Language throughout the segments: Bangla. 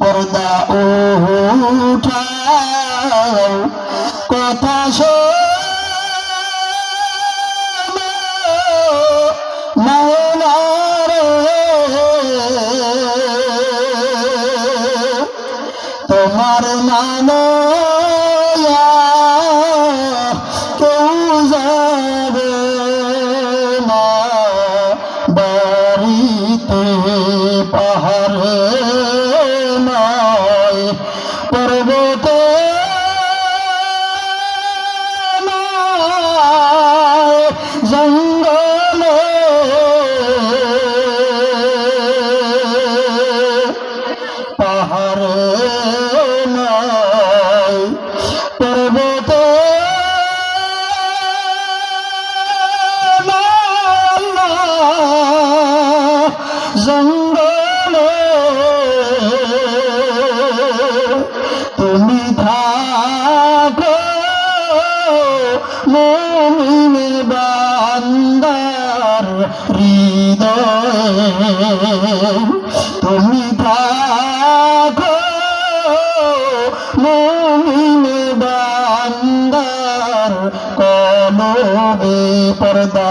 পর্দা উঠাও। কথা তোমার নানো কেউ যাবে না বাড়িতে। কলবে পর্দা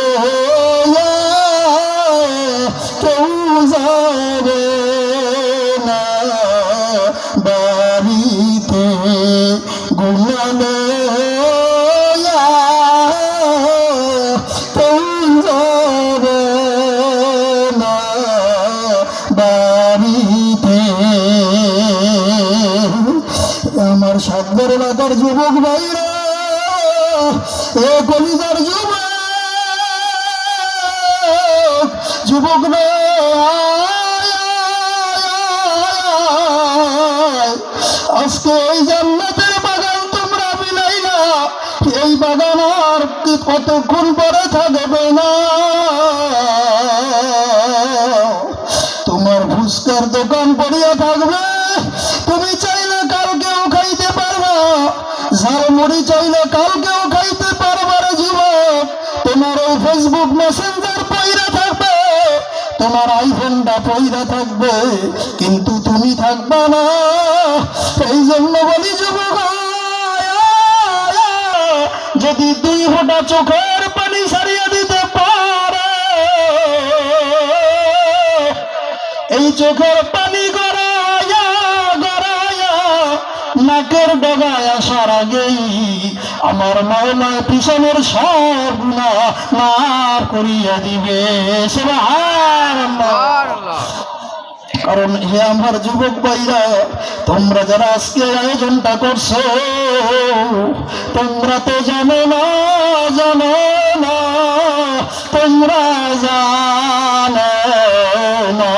যুবক যুবক যুবক আজকে এই বাগান তোমরা মিলাই না, এই বাগান আর কতক্ষণ পরে থাকবে না। তোমার ফুচকার দোকান পড়িয়া থাকবে। চাইলে কালকেও খাইতে পারবা রে যুবক তোমার ওই ফেসবুক মেসেঞ্জার পইরা থাকবে, তোমার আইফোনটা পইরা থাকবে, কিন্তু তুমি থাকবে না। এই জন্য বলি যুবক যদি দুই ফোঁটা চোখের পানি সারিয়ে দিতে পারে, এই চোখের পানি গড়ায়া নাকের ডগায় আসার আগেই আমার মাওলা পিছনের সব গুণা মাফ করিয়া দিবে। কারণ হে আমার যুবক ভাইরা, তোমরা যারা আজকে আয়োজনটা করছ, তোমরা তো জানো না জানো না, তোমরা জানো না।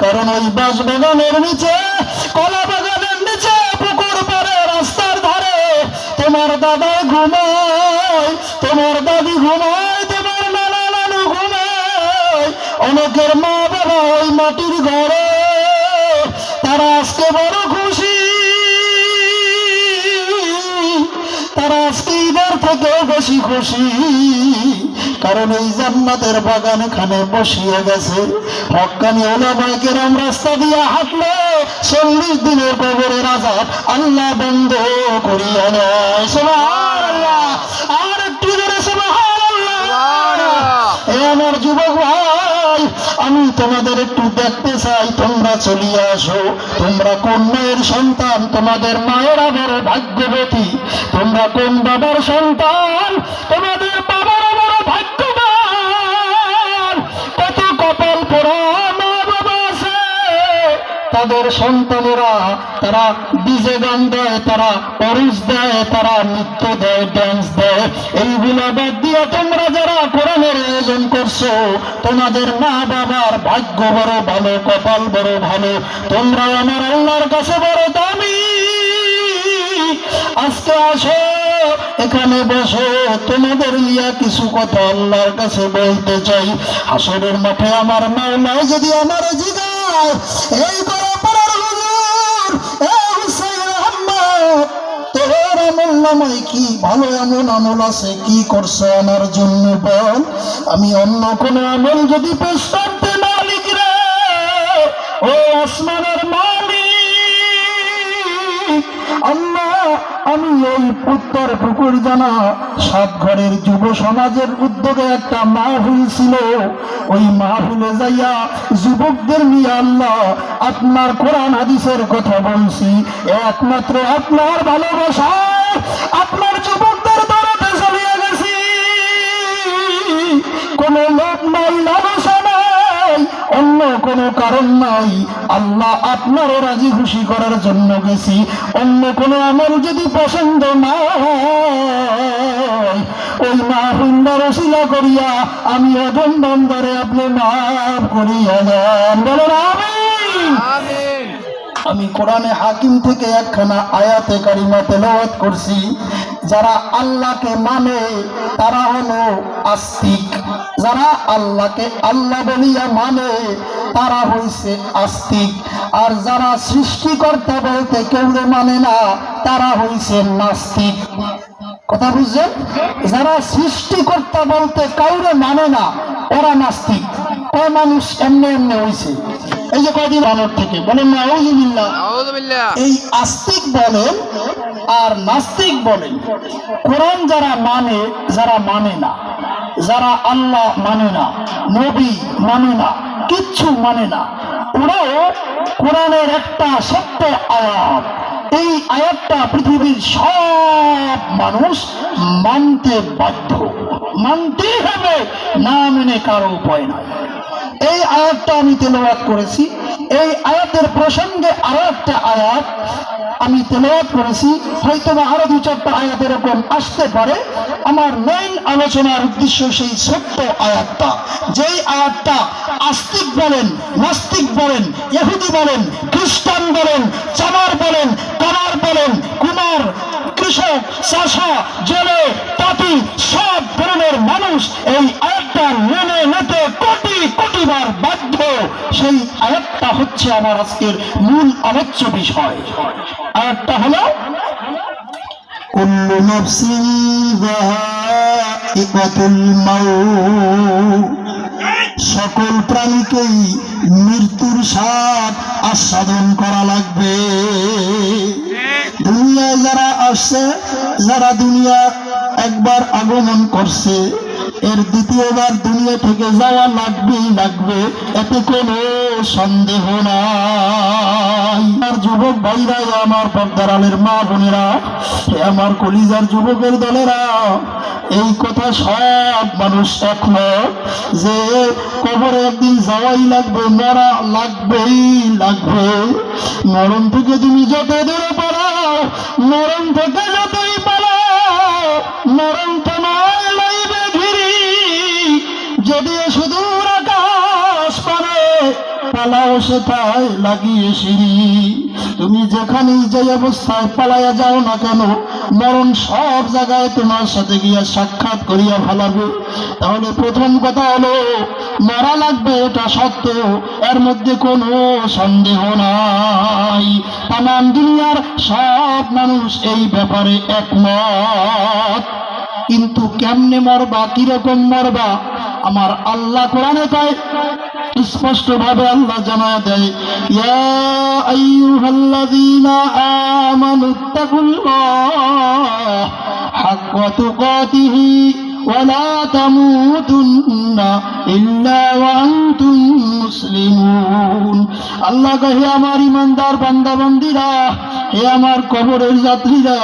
কারণ ওই বাস বাগানের নিচে দাদা ঘুমায়, তোমার দাদি ঘুমায়, তোমার নানা নানু ঘুমায়। অনেকের মা বাবা ওই মাটির ঘরে, তারা আজকে বড় খুশি। তারা আজকে এবার থেকেও বেশি খুশি। কারণ এই জান্নাতের বাগান এখানে বসিয়ে গেছে। হকানি ওলামাইকের রাস্তা দিয়ে হাঁটলে চল্লিশ দিনের কবরের আজাব আল্লাহ বন্ধ করিয়া নেয়। আমি তোমাদের একটু দেখতে চাই, তোমরা চলিয়ে আসো। তোমরা কোন মায়ের সন্তান? তোমাদের মায়েরা বড় ভাগ্যবতী। তোমরা কোন বাবার সন্তান? তোমার তাদের সন্তানেরা তারা ডিজে গান দেয়, তারা অরুষ দেয়, তারা নৃত্য দেয় ড্যান্স দেয়। এইগুলো বাদ দিয়ে তোমরা যারা কোরআনের আয়োজন করছ, তোমাদের মা বাবার ভাগ্য বড় ভালো, কপাল বড় ভালো। তোমরা আমার আল্লাহর কাছে বড় দামি। আজকে আসো, এখানে বসো। তোমাদের লিয়া কিছু কথা আল্লাহর কাছে বলতে চাই। হাসরের মাঠে আমার মাওলা যদি আমার জিগায় এই নামায় কি? ভালো এমন আমল আছে? কি করছ আমার জন্য বল? আমি অন্য কোনো আমল যদি পেশ করতে মালিক রে, ও আসমানের আমি এই উত্তর পুকুর জানা সাত ঘরের যুব সমাজের উদ্যোগে একটা মাহফিল ছিল। ওই মাহফিলে যাইয়া যুবকদের নিয়ে আল্লাহ আপনার কোরআন হাদিসের কথা বলছি। একমাত্র আপনার ভালোবাসা। কারণ নাই। আল্লাহ আপনারও রাজি খুশি করার জন্য গেছি। অন্য কোনো আমল যদি পছন্দ না ওই মা হুন্ডার শিলা করিয়া আমি অজন বন্দরে আপনি মাফ করিয়া দেন। বলেন আমিন। আমি কোরআনে হাকিম থেকে একখানা আয়াতে কারিমা তেলাওয়াত করছি। যারা আল্লাহকে মানে তারা হলো আস্তিক। যারা আল্লাহকে আল্লাহ বলিয়া মানে তারা হইছে আস্তিক। আর যারা সৃষ্টিকর্তা বলতে কেউ মানে না তারা হইছে নাস্তিক। কথা বুঝছেন? যারা সৃষ্টিকর্তা বলতে কাউরে মানে না ওরা নাস্তিক। কয় মানুষ এমনি এমনি হয়েছে এই যে কয়দিন থেকে বলেন না এই আস্তিক বলেন আর নাস্তিক বলেন কোরআন যারা মানে যারা মানে না। যারা আল্লাহ মানে না, নবী মানে না, কিচ্ছু মানে না, ওরাও কোরআনের একটা সত্য আয়াত। এই আয়াতটা পৃথিবীর সব মানুষ মানতে বাধ্য। মানতেই হবে, না মেনে কারও উপায় নাই। এই আয়াতটা আমি তেলাওয়াত করেছি। এই আয়াতের প্রসঙ্গে আরও একটা আয়াত আমি তেলাওয়াত করেছি। হয়তো বা আরও দু চারটা আয়াত এরকম আসতে পারে। আমার মেইন আলোচনার উদ্দেশ্য সেই ছোট্ট আয়াতটা। যেই আয়াতটা আস্তিক বলেন, নাস্তিক বলেন, ইহুদি বলেন, খ্রিস্টান বলেন চামার বলেন, কামার বলেন, কুমার কৃষক চাষা জেলে পাপি সব ধরনের মানুষ এই আয়াতটা মেনে নিতে কোটি কোটি বার বাধ্য। সেই আয়াতটা হচ্ছে আমার আজকের মূল আলোচ্য বিষয়। আয়াতটা হলো, কুল্লু নফসিন যায়িকাতুল মাউত। সকল প্রাণীকেই মৃত্যুর স্বাদ আস্বাদন করা লাগবে। দুনিয়ায় যারা আসছে, যারা দুনিয়া একবার আগমন করছে, এর দ্বিতীয়বার দুনিয়া থেকে যাওয়া লাগবেই লাগবে, এতে কোনো সন্দেহ নাই। যুবক ভাইরা, আমার পর্দারালের মা বোনেরা আমার কলিজার যুবকের দলেরা, এই কথা সব মানুষ একমত যে কবরে একদিন যাওয়াই লাগবে, মরা লাগবেই লাগবে। মরণ থেকে তুমি যত দূরে পালাও মরণ থেকে যতই পালাও মরণ তোমায় লাইবে ঘিরি। যদিও সুদূর আকাশ পারে, পালাও সেটাই লাগিয়ে সিঁড়ি। তুমি যেখানেই যে অবস্থায় পালাইয়া যাও না কেন, মরণ সব জায়গায় তোমার সাথে গিয়া সাক্ষাৎ করিয়া ভালাবে তাহলে প্রথম কথা হলো মরা লাগবে এটা সত্য। এর মধ্যে কোনো সন্দেহ নাই। তাম দুনিয়ার সব মানুষ এই ব্যাপারে একমত। কিন্তু কেমনে মরবা, কীরকম মরবা, আমার আল্লাহ কোরআনে তাই স্পষ্ট ভাবে আল্লাহ জানা দেয় আমানুত্তাকুল্লাহ ওয়ালা তামুতুন্না ইল্লা ওয়া আনতুম মুসলিমুন আল্লাহ কহে আমার ইমানদার বান্দা বান্দিরা হে আমার কবরের যাত্রীরা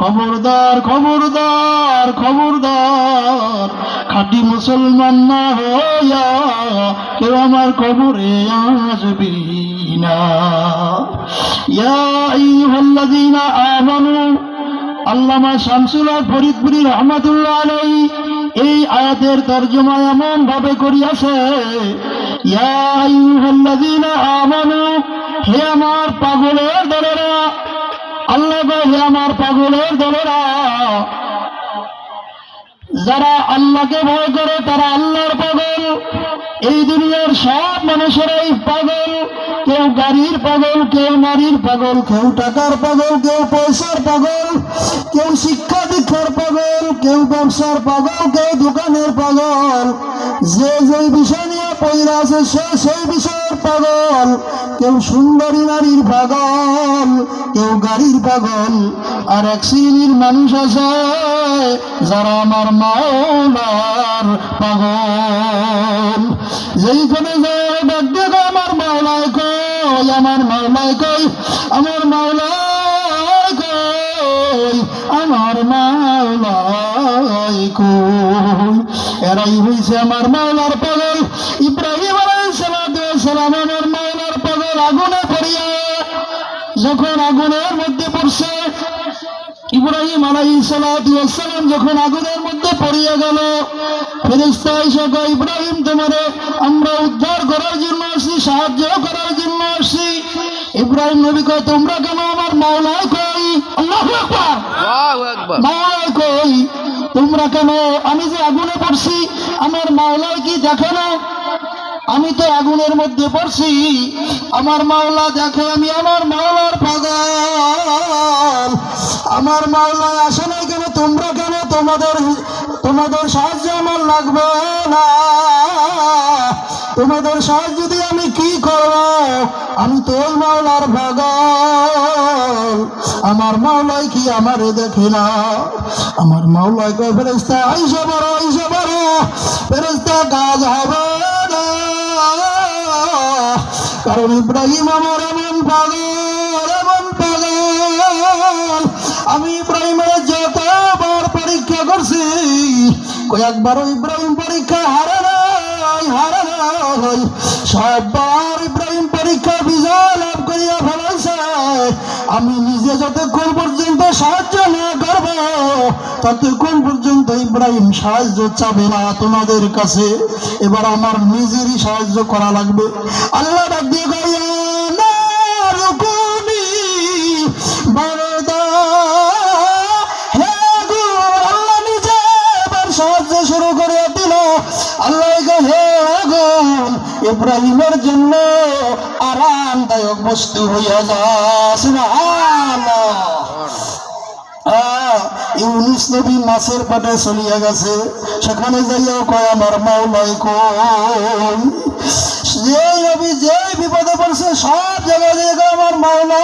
খবরদার খবরদার খবরদার খাঁটি মুসলমান না হইয়া কেউ আমার কবরে আসবি مبينا يا أيها الذين آمنوا আল্লামা শামসুল ফরিদপুরি রহমতুল্লাহ আলাই এই আয়াতের তর্জমা এমন ভাবে করিয়াছে হে আমার পাগলের দলেরা, আল্লাহ হে আমার পাগলের দলেরা, যারা আল্লাহকে ভয় করে তারা আল্লাহর পাগল। এই দুনিয়ার সব মানুষেরাই পাগল। গাড়ির পাগল, কেউ নারীর পাগল, কেউ টাকার পাগল, কেউ পয়সার পাগল, কেউ শিক্ষা দীক্ষার পাগল, কেউ ব্যবসার পাগল, কেউ দোকানের পাগল। যে যে বিষয় নিয়ে পয়রা আছে, সে সেই বিষয়ের পাগল। কেউ সুন্দরী নারীর পাগল, কেউ গাড়ির পাগল। আর এক শ্রেণির মানুষ আছে, যারা আমার মাওলার পাগল। যেইখানে যায়, ডাক আমার মাওলায় কই আমার মাওলায় কই আমার মাওলায় কই আমার মাওলায় কই। এরাই হইছে আমার মাওলার পাগল ইব্রাহিম সালাম আমার মাওলার পাগল আগুনে পড়িয়া যখন আগুনের মধ্যে পড়ছে ইব্রাহিম আলাইসালাম যখন আগুনের মধ্যে পড়িয়া গেল ফেরেস্তা এসে কয়, ইব্রাহিম তোমারে আমরা উদ্ধার করার জন্য আসছি সাহায্য করার ইব্রাহিম নবী কয় তোমরা কেন আমার মাওলায় কই? মাওলায় কই? তোমরা কেন আমি যে আগুনে পড়ছি আমার মাওলায় কি দেখে না? আমি তো আগুনের মধ্যে পড়ছি আমার মাওলা দেখে আমি আমার মাওলার পাগল। আমার মাওলা আসে নাই কেন? তোমরা কেন তোমাদের তোমাদের সাহায্য আমার লাগবে না? তোমাদের সাহায্য দিয়ে আমি কি করব? আমি তো ওই মাওলার পাগল। আমার মাওলাই কি আমারে দেখে না? আমার মাওলাই কয় ফেরেস্তা আইসা বড় আইসা বড় ফেরেস্তা কাজ হবে কারণ ইব্রাহিম আমার এমন পাগল এমন পাগল। আমি ইব্রাহিমের যতবার পরীক্ষা করছি, কয়েকবারও ইব্রাহিম পরীক্ষা হারে নাই সববার ইব্রাহিম পরীক্ষা বিজয় লাভ করিয়া ফেলাইছে আমি নিজে যতক্ষণ পর্যন্ত সাহায্য না করব, ততক্ষণ পর্যন্ত ইব্রাহিম সাহায্য চাবে না তোমাদের কাছে। এবার আমার নিজেরই সাহায্য করা লাগবে। আল্লাহ দিয়ে ইব্রাহিমের জন্য আরামদায়ক বস্তু হইয়া সুবহানাল্লাহ। নবী মাছের পাটে চলিয়া গেছে। সেখানে যাইয়াও কয়, আমার যে নবী যে বিপদে পড়ছে, সব জায়গায় দিয়ে আমার মাওলা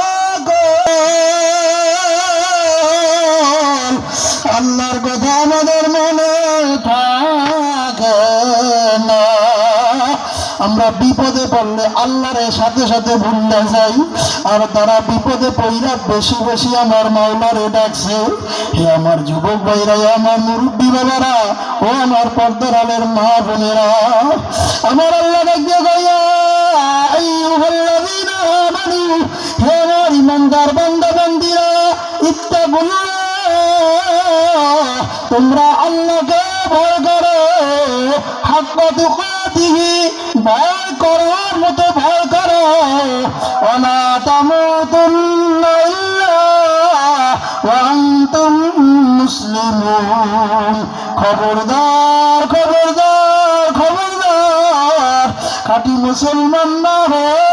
আল্লাহর কথা আমাদের আমরা বিপদে পড়লে আল্লাহর সাথে সাথে ভুললে যাই। আর তারা বিপদে পড়িয়া বেশি বেশি আমার মাওলারে ডাকছে। হে আমার যুবক ভাইরা আমার মুরব্বী বাবারা, ও আমার পর্দার আলের মা বোনেরা, আমার আল্লাহ ডাক দিয়ে গাইয়া আইয়ুহাল্লাযীনা আমানু, হে আমার তোমরা ভয় করো, হাক্কা তুকাতিহি। ভয় করার মতো ভয় করো। ওয়ালা মুসলিম খবরদার খবরদার খবরদার। খাটি মুসলমান না হয়ে